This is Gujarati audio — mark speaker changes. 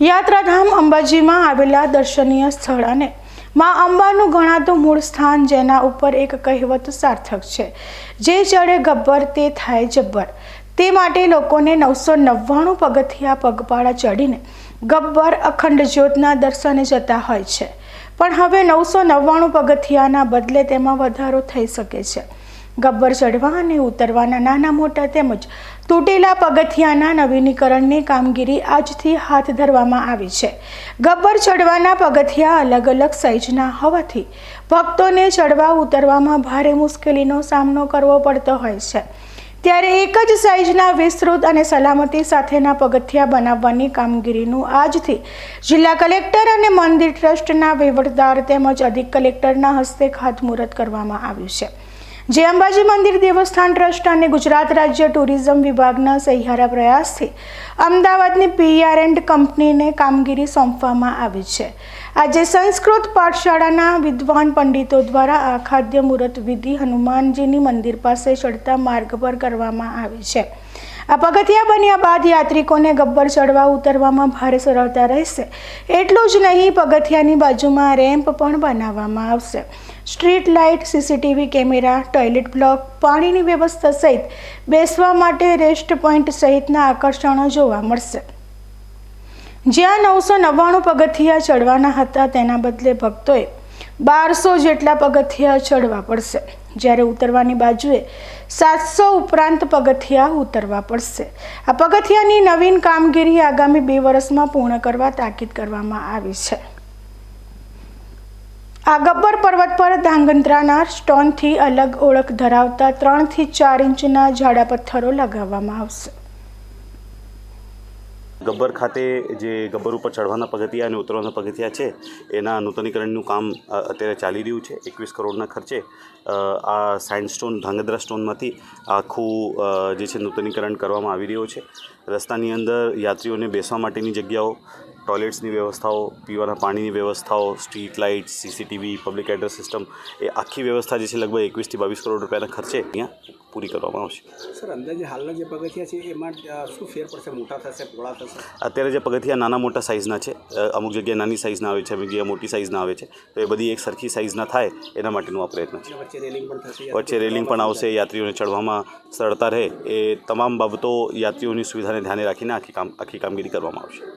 Speaker 1: યાત્રાધામ અંબાજીમાં આવેલા દર્શનીય સ્થળ અને મા અંબાનું ગણાતું મૂળ સ્થાન જેના ઉપર એક કહેવત સાર્થક છે. જે ચડે ગબ્બર તે થાય જબ્બર. તે માટે લોકોને નવસો નવ્વાણું પગથિયા પગપાળા ચડીને ગબ્બર અખંડ જ્યોતના દર્શને જતા હોય છે. પણ હવે નવસો નવ્વાણું પગથિયાના બદલે તેમાં વધારો થઈ શકે છે. ગબ્બર ચડવા અને ઉતરવાના નાના મોટા તેમજ તૂટેલા પગથિયાના નવીનીકરણની કામગીરી આજથી હાથ ધરવામાં આવી છે. ગબ્બર ચડવાના પગથિયા અલગ અલગ સાઇઝના હોવાથી ભક્તોને ચડવા ઉતરવામાં ભારે મુશ્કેલીનો સામનો કરવો પડતો હોય છે. ત્યારે એક જ સાઇઝના વિસ્તૃત અને સલામતી સાથેના પગથિયા બનાવવાની કામગીરીનું આજથી જિલ્લા કલેક્ટર અને મંદિર ટ્રસ્ટના વહીવટદાર તેમજ અધિક કલેક્ટરના હસ્તે ખાતમુહૂર્ત કરવામાં આવ્યું છે. જે અંબાજી મંદિર દેવસ્થાન ટ્રસ્ટ અને ગુજરાત રાજ્ય ટુરિઝમ વિભાગના સહિયારા પ્રયાસથી અમદાવાદની પીઆર એન્ડ કંપનીને કામગીરી સોંપવામાં આવી છે. આજે સંસ્કૃત પાઠશાળાના વિદ્વાન પંડિતો દ્વારા આ ખાદ્ય મુહૂર્ત વિધિ હનુમાનજીની મંદિર પાસે ચડતા માર્ગ પર કરવામાં આવી છે. આ પગથિયા બન્યા બાદ યાત્રિકોને ગબ્બર ચડવા ઉતરવામાં ભારે સરળતા રહેશે. એટલું જ નહીં, પગથિયાની બાજુમાં રેમ્પ પણ બનાવવામાં આવશે. Street light, CCTV camera, toilet block, પાણીની વ્યવસ્થા સહિત બેસવા માટે રેસ્ટ પોઈન્ટ સહિતના આકર્ષણો જોવા મળશે. જ્યાં નવસો નવ્વાણું પગથિયા ચડવાના હતા તેના બદલે ભક્તોએ બારસો જેટલા પગથિયા ચડવા પડશે. જ્યારે ઉતરવાની બાજુએ સાતસો ઉપરાંત પગથિયા ઉતરવા પડશે. આ પગથિયાની નવીન કામગીરી આગામી બે વર્ષમાં પૂર્ણ કરવા તાકીદ કરવામાં આવી છે. આ ગબ્બર પર્વત પર ધાંગધ્રાના સ્ટોનથી અલગ ઓળખ ધરાવતા ત્રણથી ચાર ઇંચના જાડા પથ્થરો લગાવવામાં આવશે.
Speaker 2: ગબ્બર ખાતે જે ગબ્બર ઉપર ચઢવાના પગથિયા અને ઉતરવાના પગથિયા છે, એના નૂતનીકરણનું કામ અત્યારે ચાલી રહ્યું છે, એકવીસ કરોડના ખર્ચે. આ આ સાઇન્ડસ્ટોન, ધાંગધ્રા સ્ટોનમાંથી આખું જે છે નૂતનીકરણ કરવામાં આવી રહ્યું છે. રસ્તાની અંદર યાત્રીઓને બેસવા માટેની જગ્યાઓ ટોયલેટ્સની વ્યવસ્થાઓ પીવાના પાણીની વ્યવસ્થાઓ street light CCTV public address system એ આખી વ્યવસ્થા જે છે લગભગ એકવીસથી બાવીસ કરોડ રૂપિયાના ખર્ચે અહીંયા પૂરી કરવામાં આવશે.
Speaker 3: સર અંદાજે હાલના જે પગથિયા છે એમાં શું ફેર પડશે? મોટા થશે પહોળા થશે?
Speaker 2: અત્યારે જે પગથિયા નાના મોટા સાઇઝના છે અમુક જગ્યાએ નાની સાઇઝના આવે છે અમુક જગ્યાએ મોટી સાઇઝના આવે છે તો એ બધી એક સરખી સાઇઝના થાય એના માટેનું આ પ્રયત્ન છે.
Speaker 3: વચ્ચે રેલિંગ પણ થશે
Speaker 2: વચ્ચે રેલિંગ પણ આવશે યાત્રીઓને ચડવામાં સરળતા રહે એ તમામ બાબતો યાત્રીઓની સુવિધાને ધ્યાને રાખીને આખી કામ આખી કામગીરી કરવામાં આવશે.